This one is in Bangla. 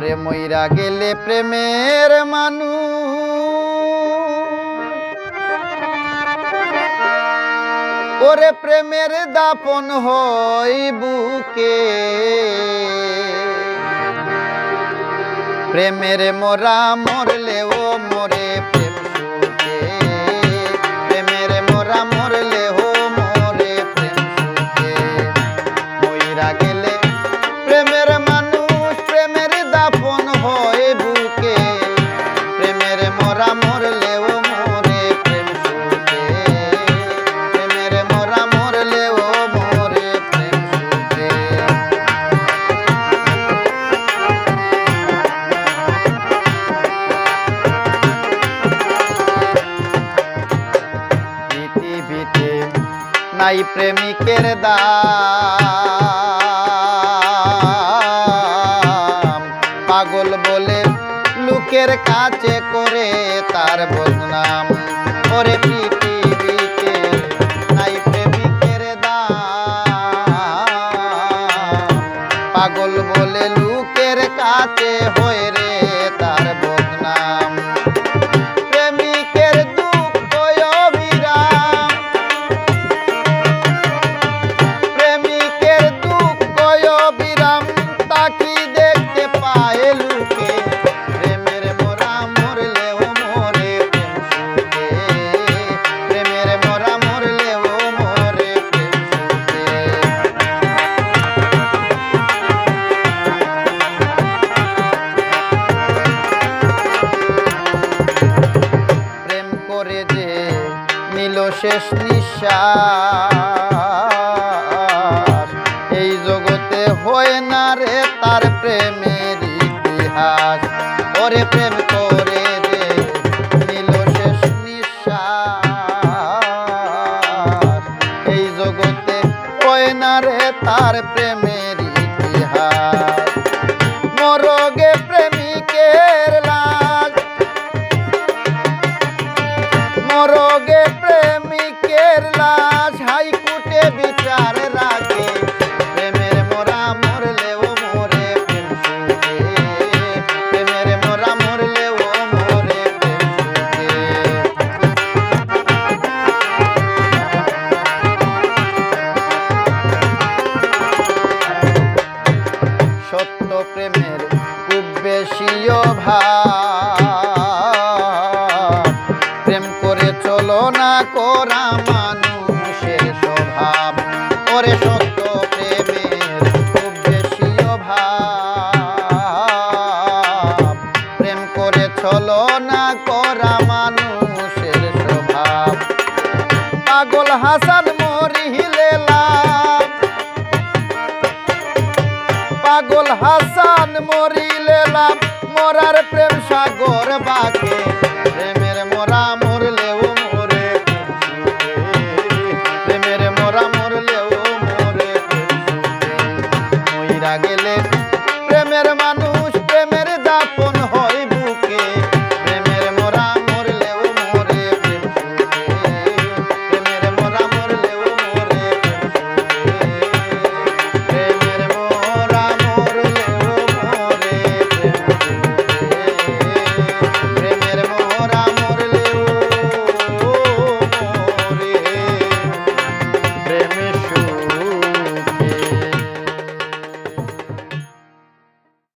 ওরে মইরা গেলে প্রেমের মানু ওরে প্রেমের দাপন হই বুকে। প্রেমের মোরা মরলে নাই প্রেমিকের দাম। পাগল বলে লোকের কাছে করে তার বদনাম। করে পৃথিবীতে নাই প্রেমিকের দাম। পাগল বলে লোকের কাছে হয়ে শেষ নিঃশ্বাস। এই জগতে হয় না রে তার প্রেমের ইতিহাস। ওরে প্রেম করে যে নিল শেষ নিঃশ্বাস। এই জগতে হয় না রে তার প্রেমের ইতিহাস। মরগে খুব বেশি অভাব প্রেম করে চলো না করা মানুষের স্বভাব। ওরে সত্য প্রেমের খুব বেশি অভাব প্রেম করে চলো না করা মানুষের স্বভাব। পাগল হাসান মরিলে পাগল হাসান মরিলে মরার প্রেম সাগর বাকে